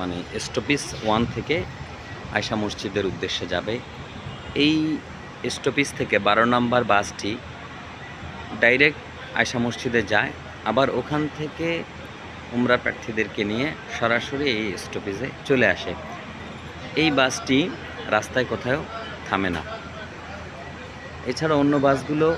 মানে স্টপিস ওয়ান থেকে আয়সা মসজিদের উদ্দেশ্যে যাবে। এই স্টপিস থেকে বারো নম্বর বাসটি ডাইরেক্ট আয়সা মসজিদে যায়। আবার ওখান থেকে উমরা প্রার্থীদেরকে নিয়ে সরাসরি এই স্টপেজে চলে আসে। এই বাসটি রাস্তায় কোথাও থামে না। এছাড়া অন্য বাসগুলো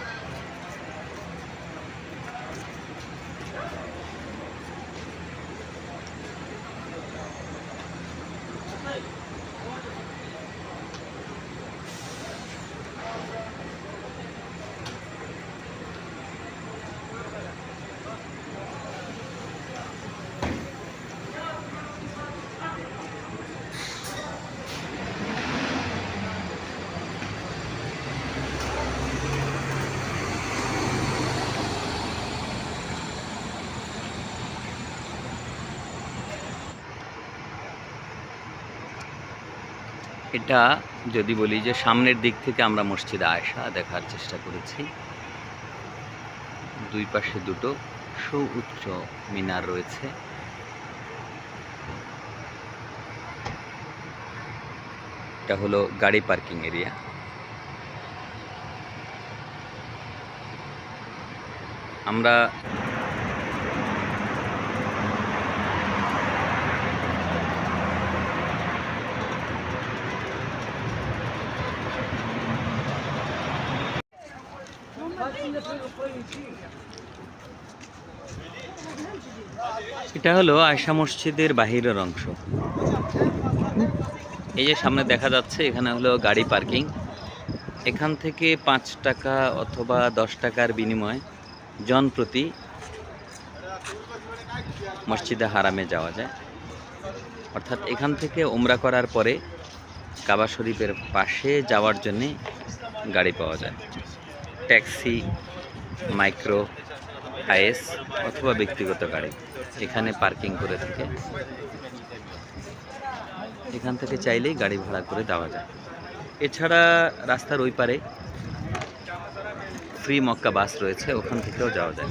এটা যদি বলি যে সামনের দিক থেকে আমরা মসজিদে আয়সা দেখার চেষ্টা করেছি। দুই পাশে দুটো সুউচ্চ মিনার রয়েছে। এটা হলো গাড়ি পার্কিং এরিয়া। আমরা এটা হলো আয়সা মসজিদের বাহিরের অংশ। এই যে সামনে দেখা যাচ্ছে, এখানে হলো গাড়ি পার্কিং। এখান থেকে পাঁচ টাকা অথবা দশ টাকার বিনিময়ে জন প্রতি মসজিদে হারামে যাওয়া যায়। অর্থাৎ এখান থেকে ওমরা করার পরে কাবা শরীফের পাশে যাওয়ার জন্যে গাড়ি পাওয়া যায়। ট্যাক্সি মাইক্রো, আইএস অথবা ব্যক্তিগত গাড়ি। এখানে পার্কিং করে থাকে। এখান থেকে চাইলেই গাড়ি ভাড়া করে দেওয়া যায়। এছাড়া রাস্তার ওই পারে ফ্রি মক্কা বাস রয়েছে, ওখান থেকেও যাওয়া যায়।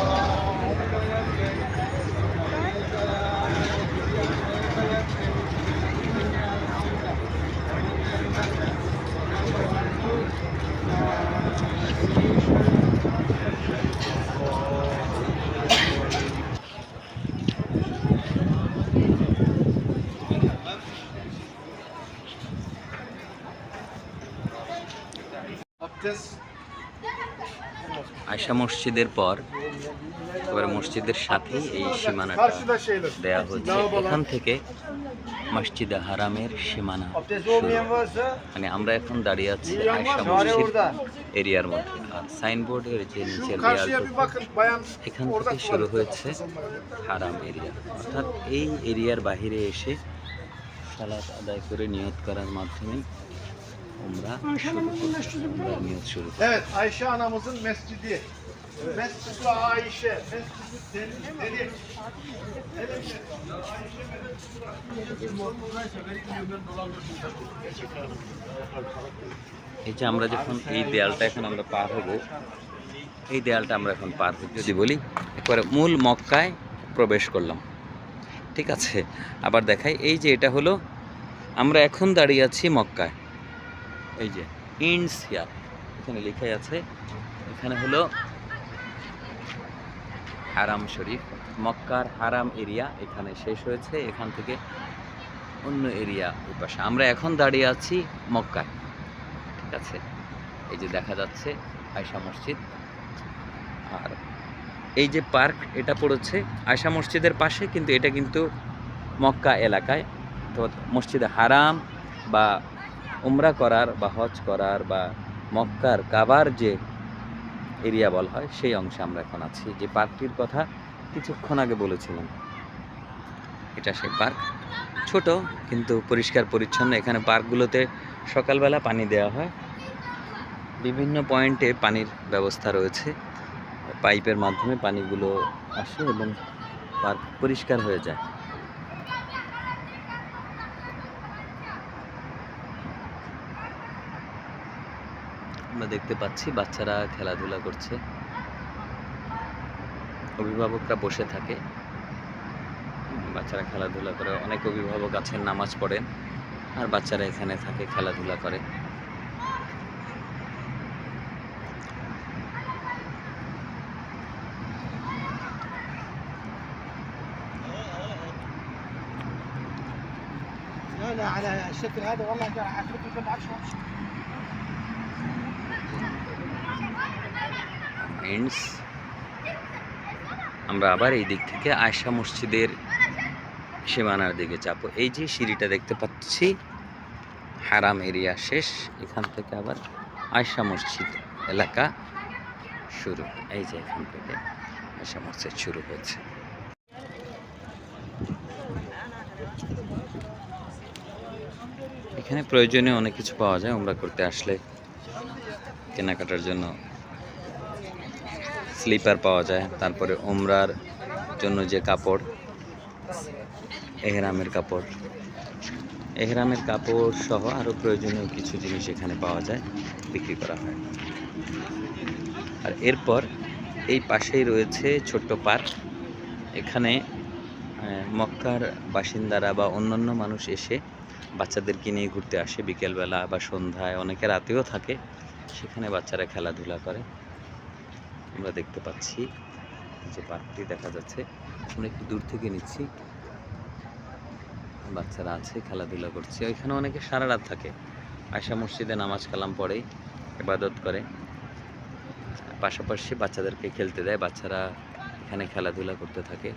আয়সা মসজিদের পর এবার মসজিদের সাথে এই সীমানাটা. দেয়া হচ্ছে। এখান থেকে মসজিদে হারামের সীমানা মানে আমরা এখন দাঁড়িয়ে আছি আয়সা মসজিদ এরিয়ার মধ্যে। আর সাইনবোর্ডের যে নিচের এখান থেকে শুরু হয়েছে হারাম এরিয়া। অর্থাৎ এই এরিয়ার বাইরে এসে সালাত আদায় করে নিয়ত করার মাধ্যমে করি। Evet Ayşe anamızın mescidi. Mescid-i Ayşe. Mescid-i Deli. এই যে আমরা যখন এই দেয়ালটা এখন আমরা পার হব এই দেয়ালটা আমরা এখন পার হব যদি বলি একবারে মূল মক্কায় প্রবেশ করলাম ঠিক আছে আবার দেখাই এই যে এটা হলো আমরা এখন দাঁড়িয়ে আছি মক্কায় এই যে ইন্ডসিয়া এখানে লেখাই আছে। এখানে হলো হারাম শরীফ, মক্কার হারাম এরিয়া এখানে শেষ হয়েছে। এখান থেকে অন্য এরিয়া পাশে আমরা এখন দাঁড়িয়ে আছি মক্কায়। ঠিক আছে? এই যে দেখা যাচ্ছে আয়সা মসজিদ। আর এই যে পার্ক, এটা পড়েছে আয়সা মসজিদের পাশে, কিন্তু এটা কিন্তু মক্কা এলাকায়। তো মসজিদে হারাম বা উমরা করার বা হজ করার বা মক্কার কাবার যে এরিয়া বল হয়, সেই অংশে আমরা এখন আছি। যে পার্কটির কথা কিছুক্ষণ আগে বলেছিলাম। এটা সেই পার্ক। ছোট কিন্তু পরিষ্কার পরিচ্ছন্ন। এখানে পার্কগুলোতে সকালবেলা পানি দেওয়া হয়। বিভিন্ন পয়েন্টে পানির ব্যবস্থা রয়েছে। পাইপের মাধ্যমে পানিগুলো আসে এবং পার্ক পরিষ্কার হয়ে যায়। আমরা দেখতে পাচ্ছি বাচ্চারা খেলাধুলা করছে অভিভাবকরা বসে থাকে বাচ্চারা খেলাধুলা করে অনেক অভিভাবক আছেন নামাজ পড়েন আর বাচ্চারা এখানে থাকে খেলাধুলা করে لا لا على الشكل هذا والله ده اخرته كل 10 ফ্রেন্ডস আমরা আবার এই দিক থেকে আয়শা মসজিদের সীমানার দিকে যাব এই যে সিঁড়িটা দেখতে পাচ্ছি, হারাম এরিয়া শেষ, এখান থেকে আবার আয়শা মসজিদ এলাকা শুরু। এই যে এখান থেকে আয়শা মসজিদ শুরু হয়েছে। এখানে প্রয়োজনীয় অনেক কিছু পাওয়া যায়, আমরা করতে আসলে কেনাকাটার জন্য স্লিপার পাওয়া যায়, তারপরে ওমরার জন্য যে কাপড়, এহরামের কাপড়। এহরামের কাপড় সহ আরও প্রয়োজনীয় কিছু জিনিস এখানে পাওয়া যায়, বিক্রি করা হয়। আর এরপর এই পাশেই রয়েছে ছোট্ট পার্ক। এখানে মক্কার বাসিন্দারা বা অন্যান্য মানুষ এসে বাচ্চাদেরকে নিয়ে ঘুরতে আসে। বিকেলবেলা বা সন্ধ্যায়, অনেকে রাতেও থাকে, সেখানে বাচ্চারা খেলাধুলা করে। আমরা দেখতে পাচ্ছি যে পার্কটি দেখা যাচ্ছে। আমরা একটু দূর থেকে নিচ্ছি। বাচ্চারা আছে, খেলাধুলা করছে। ওইখানে অনেকে সারা রাত থাকে। আয়সা মসজিদে নামাজ কালাম পড়ে, ইবাদত করে। পাশাপাশি বাচ্চাদেরকে খেলতে দেয়। বাচ্চারা এখানে খেলাধুলা করতে থাকে।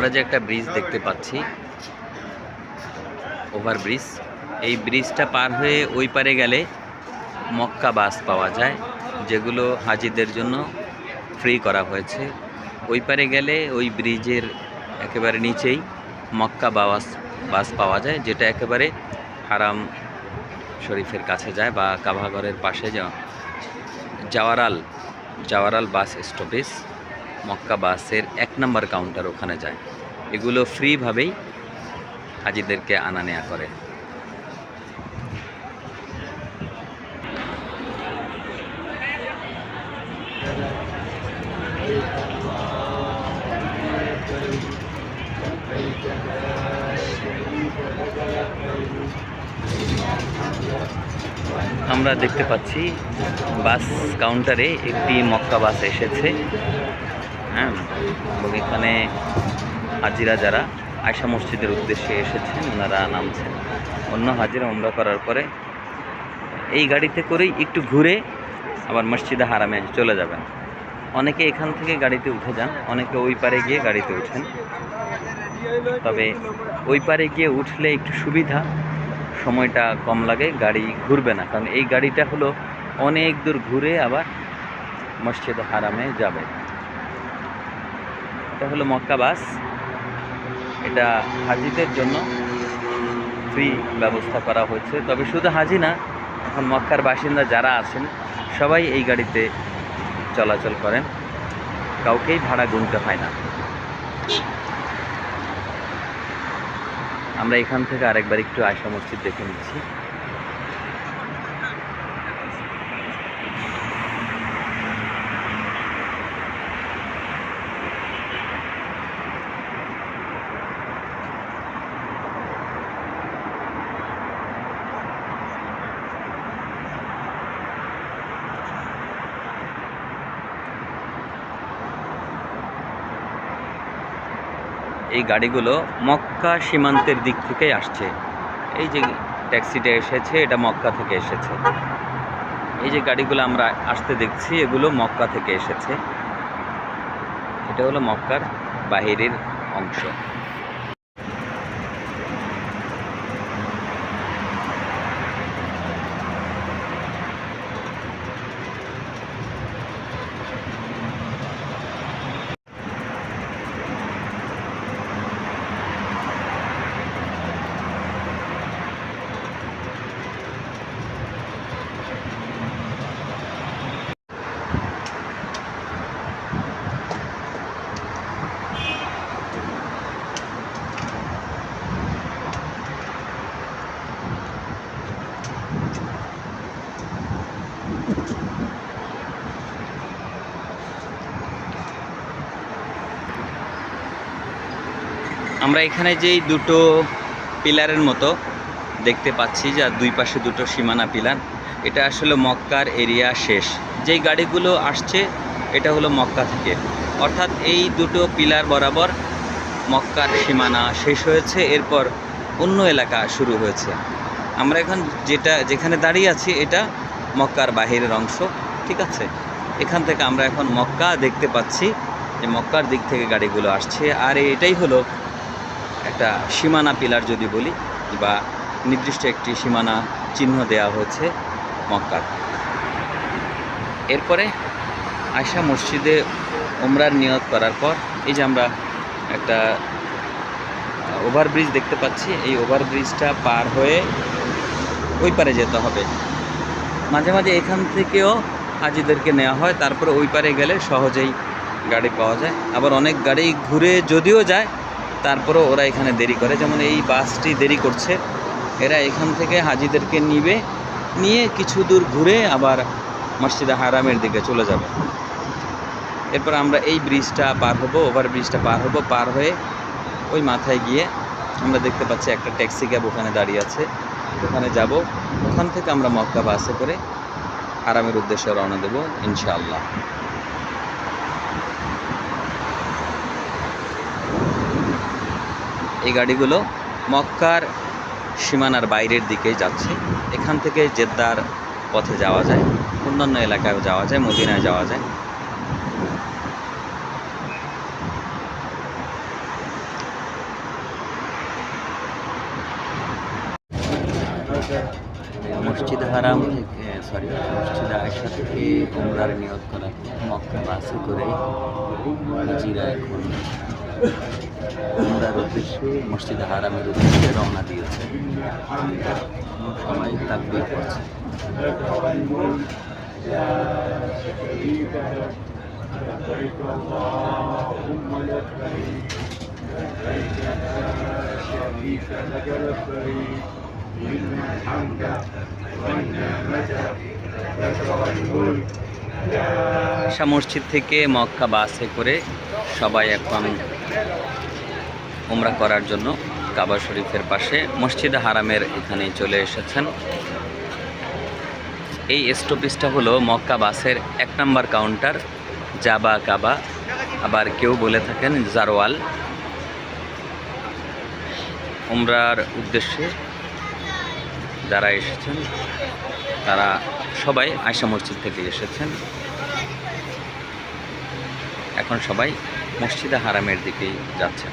আমরা যে একটা ব্রিজ দেখতে পাচ্ছি, ওভার ব্রিজ, এই ব্রিজটা পার হয়ে ওই পারে গেলে মক্কা বাস পাওয়া যায়, যেগুলো হাজিদের জন্য ফ্রি করা হয়েছে। ওই পারে গেলে ওই ব্রিজের একেবারে নিচেই মক্কা বাস বাস পাওয়া যায়, যেটা একেবারে হারাম শরীফের কাছে যায় বা কাভাঘরের পাশে যা জাওয়ারাল জাওয়ারাল বাস স্টপেজ মক্কা বাসের এক নম্বর কাউন্টার ওখানে যায়। এগুলো ফ্রিভাবেই হাজিদেরকে আনা নেয়া করে। আমরা দেখতে পাচ্ছি বাস কাউন্টারে একটি মক্কা বাস এসেছে। হ্যাঁ? এবং এখানে হাজিরা যারা আয়সা মসজিদের উদ্দেশ্যে এসেছেন, ওনারা নামছেন। অন্য হাজিরা উমরা করার পরে এই গাড়িতে করেই একটু ঘুরে আবার মসজিদে হারামে চলে যাবেন। অনেকে এখান থেকে গাড়িতে উঠে যান, অনেকে ওই পারে গিয়ে গাড়িতে উঠেন। তবে ওই পারে গিয়ে উঠলে একটু সুবিধা, সময়টা কম লাগে, গাড়ি ঘুরবে না। কারণ এই গাড়িটা হলো অনেক দূর ঘুরে আবার মসজিদে হারামে যাবে। এটা হলো মক্কা বাস। এটা হাজিদের জন্য ফ্রি ব্যবস্থা করা হয়েছে। তবে শুধু হাজি না, এখন মক্কার বাসিন্দা যারা আছেন, সবাই এই গাড়িতে চলাচল করেন। কাউকেই ভাড়া গুনতে হয় না। আমরা এখান থেকে আরেকবার একটু আয়সা মসজিদ দেখে নিচ্ছি। গাড়িগুলো মক্কা সীমান্তের দিক থেকেই আসছে। এই যে ট্যাক্সিটা এসেছে, এটা মক্কা থেকে এসেছে। এই যে গাড়িগুলো আমরা আসতে দেখছি, এগুলো মক্কা থেকে এসেছে। এটা হলো মক্কার বাহিরের অংশ। আমরা এখানে যেই দুটো পিলারের মতো দেখতে পাচ্ছি যে দুই পাশে দুটো সীমানা পিলার, এটা আসলে মক্কার এরিয়া শেষ। যেই গাড়িগুলো আসছে, এটা হলো মক্কা থেকে। অর্থাৎ এই দুটো পিলার বরাবর মক্কার সীমানা শেষ হয়েছে, এরপর অন্য এলাকা শুরু হয়েছে। আমরা এখন যেটা, যেখানে দাঁড়িয়ে আছি, এটা মক্কার বাহিরের অংশ, ঠিক আছে? এখান থেকে আমরা এখন মক্কা দেখতে পাচ্ছি যে মক্কার দিক থেকে গাড়িগুলো আসছে। আর এটাই হলো একটা সীমানা পিলার যদি বলি, বা নির্দিষ্ট একটি সীমানা চিহ্ন দেওয়া হয়েছে মক্কার। এরপরে আয়সা মসজিদে ওমরার নিয়ত করার পর, এই যে আমরা একটা ওভারব্রিজ দেখতে পাচ্ছি, এই ওভারব্রিজটা পার হয়ে ওই পারে যেতে হবে। মাঝে মাঝে এখান থেকেও হাজিদেরকে নেওয়া হয়, তারপরে ওই পারে গেলে সহজেই গাড়ি পাওয়া যায়। আবার অনেক গাড়ি ঘুরে যদিও যায় তারপরেও ওরা এখানে দেরি করে। যেমন এই বাসটি দেরি করছে, এরা এখান থেকে হাজিদেরকে নিবে, নিয়ে কিছু দূর ঘুরে আবার মসজিদে হারামের দিকে চলে যাবে। এরপর আমরা এই ব্রিজটা পার হব, ওভার ব্রিজটা পার হব, পার হয়ে ওই মাথায় গিয়ে আমরা দেখতে পাচ্ছি একটা ট্যাক্সি ক্যাব ওখানে দাঁড়িয়ে আছে। ওখানে যাব, ওখান থেকে আমরা মক্কা বাসে করে আরামের উদ্দেশ্যে রওনা দেব, ইনশাআল্লাহ। এই গাড়িগুলো মক্কার সীমানার বাইরের দিকেই যাচ্ছে। এখান থেকে জেদ্দার পথে যাওয়া যায়, অন্যান্য এলাকায় যাওয়া যায়, মদিনায় যাওয়া যায় মসজিদ হারাম থেকে সরি মসজিদ আয়সা থেকে উমরার নিয়োগ করা মক্কা বাসে করে হাজিরা এখন উমরার উদ্দেশ্যে মসজিদ হারামের উদ্দেশ্যে রওনা দিয়েছে। সবাই তাকবির করছে। শাহ মসজিদ থেকে মক্কা বাসে করে সবাই এখন উমরা করার জন্য কাবা শরীফের পাশে মসজিদে হারামের এখানে চলে এসেছেন। এই স্টপেজটা হলো মক্কা বাসের এক নম্বর কাউন্টার জাবা কাবা। আবার কেউ বলে থাকেন জারোয়াল উমরার উদ্দেশ্যে যারা এসেছেন, তারা সবাই আয়সা মসজিদ থেকে এসেছেন। এখন সবাই মসজিদে হারামের দিকেই যাচ্ছেন।